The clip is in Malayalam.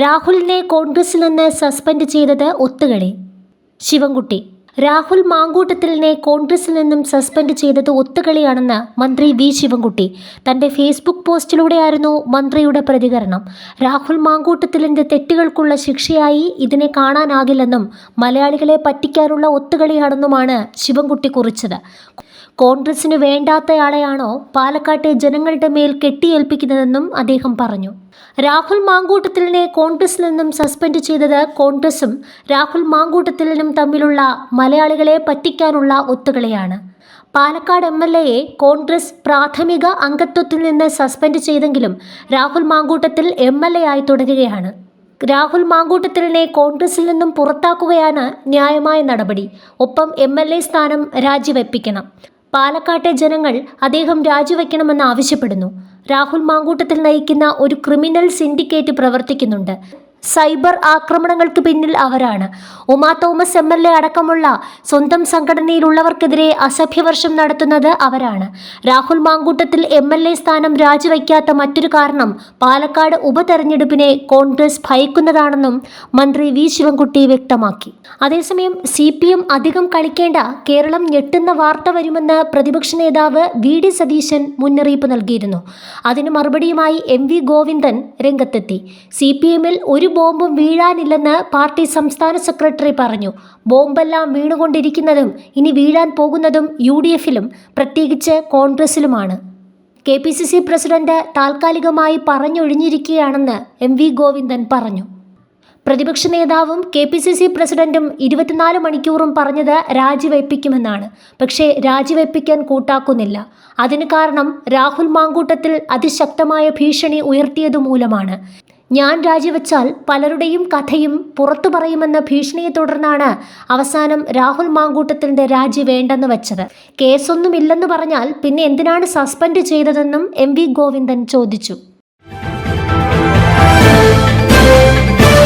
രാഹുലിനെ കോൺഗ്രസിൽ നിന്ന് സസ്പെൻഡ് ചെയ്തത് ഒത്തുകളി. ശിവൻകുട്ടി രാഹുൽ മാങ്കൂട്ടത്തിലിനെ കോൺഗ്രസിൽ നിന്നും സസ്പെൻഡ് ചെയ്തത് ഒത്തുകളിയാണെന്ന് മന്ത്രി വി ശിവൻകുട്ടി. തന്റെ ഫേസ്ബുക്ക് പോസ്റ്റിലൂടെയായിരുന്നു മന്ത്രിയുടെ പ്രതികരണം. രാഹുൽ മാങ്കൂട്ടത്തിലിന്റെ തെറ്റുകൾക്കുള്ള ശിക്ഷയായി ഇതിനെ കാണാനാകില്ലെന്നും മലയാളികളെ പറ്റിക്കാനുള്ള ഒത്തുകളിയാണെന്നുമാണ് ശിവൻകുട്ടി കുറിച്ചത്. കോൺഗ്രസിന് വേണ്ടാത്തയാളെയാണോ പാലക്കാട്ടെ ജനങ്ങളുടെ മേൽ കെട്ടിയേൽപ്പിക്കുന്നതെന്നും അദ്ദേഹം പറഞ്ഞു. രാഹുൽ മാങ്കൂട്ടത്തിലിനെ കോൺഗ്രസിൽ നിന്നും സസ്പെൻഡ് ചെയ്തത് കോൺഗ്രസും രാഹുൽ മാങ്കൂട്ടത്തിലിനും തമ്മിലുള്ള മലയാളികളെ പറ്റിക്കാനുള്ള ഒത്തുകളിയാണ്. പാലക്കാട് എം എൽ എയെ കോൺഗ്രസ് പ്രാഥമിക അംഗത്വത്തിൽ നിന്ന് സസ്പെൻഡ് ചെയ്തെങ്കിലും Rahul Mamkootathil M L A ആയി തുടരുകയാണ്. രാഹുൽ മാങ്കൂട്ടത്തിലിനെ കോൺഗ്രസിൽ നിന്നും പുറത്താക്കുകയാണ് ന്യായമായ നടപടി. ഒപ്പം എം എൽ എ സ്ഥാനം രാജിവെപ്പിക്കണം. പാലക്കാട്ടെ ജനങ്ങൾ അദ്ദേഹം രാജിവെക്കണമെന്ന് ആവശ്യപ്പെടുന്നു. രാഹുൽ മാങ്കൂട്ടത്തിൽ നയിക്കുന്ന ഒരു ക്രിമിനൽ സിൻഡിക്കേറ്റ് പ്രവർത്തിക്കുന്നുണ്ട്. സൈബർ ആക്രമണങ്ങൾക്ക് പിന്നിൽ അവരാണ്. Uma Thomas M L A അടക്കമുള്ള സ്വന്തം സംഘടനയിലുള്ളവർക്കെതിരെ അസഭ്യവർഷം നടത്തുന്നത് അവരാണ്. Rahul Mamkootathil M L A സ്ഥാനം രാജിവയ്ക്കാത്ത മറ്റൊരു കാരണം പാലക്കാട് ഉപതെരഞ്ഞെടുപ്പിനെ കോൺഗ്രസ് ഭയക്കുന്നതാണെന്നും മന്ത്രി വി ശിവൻകുട്ടി വ്യക്തമാക്കി. അതേസമയം സി പി എം അധികം കളിക്കേണ്ട കേരളം ഞെട്ടുന്ന വാർത്ത വരുമെന്ന് പ്രതിപക്ഷ നേതാവ് വി ഡി സതീശൻ മുന്നറിയിപ്പ് നൽകിയിരുന്നു. അതിന് മറുപടിയുമായി എം വി ഗോവിന്ദൻ രംഗത്തെത്തി. സി പി എമ്മിൽ ഒരു ബോംബും വീഴാനില്ലെന്ന് പാർട്ടി സംസ്ഥാന സെക്രട്ടറി പറഞ്ഞു. ബോംബെല്ലാം വീണുകൊണ്ടിരിക്കുന്നതും ഇനി വീഴാൻ പോകുന്നതും യു ഡി എഫിലും പ്രത്യേകിച്ച് കോൺഗ്രസിലുമാണ്. K P C C president താൽക്കാലികമായി പറഞ്ഞൊഴിഞ്ഞിരിക്കുകയാണെന്ന് എം വി ഗോവിന്ദൻ പറഞ്ഞു. പ്രതിപക്ഷ നേതാവും കെ പി സി സി പ്രസിഡന്റും ഇരുപത്തിനാല് മണിക്കൂറും പറഞ്ഞത് രാജിവയ്പ്പിക്കുമെന്നാണ്. പക്ഷേ രാജിവയ്പ്പിക്കാൻ കൂട്ടാക്കുന്നില്ല. അതിന് കാരണം രാഹുൽ മാങ്കൂട്ടത്തിൽ അതിശക്തമായ ഭീഷണി ഉയർത്തിയതു മൂലമാണ് ഞാൻ രാജിവെച്ചാൽ പലരുടെയും കഥയും പുറത്തു പറയുമെന്ന ഭീഷണിയെ തുടർന്നാണ് അവസാനം രാഹുൽ മാങ്കൂട്ടത്തിന്റെ രാജി വേണ്ടെന്ന് വെച്ചത്. കേസൊന്നുമില്ലെന്ന് പറഞ്ഞാൽ പിന്നെ എന്തിനാണ് സസ്പെൻഡ് ചെയ്തതെന്നും എം വി ഗോവിന്ദൻ ചോദിച്ചു.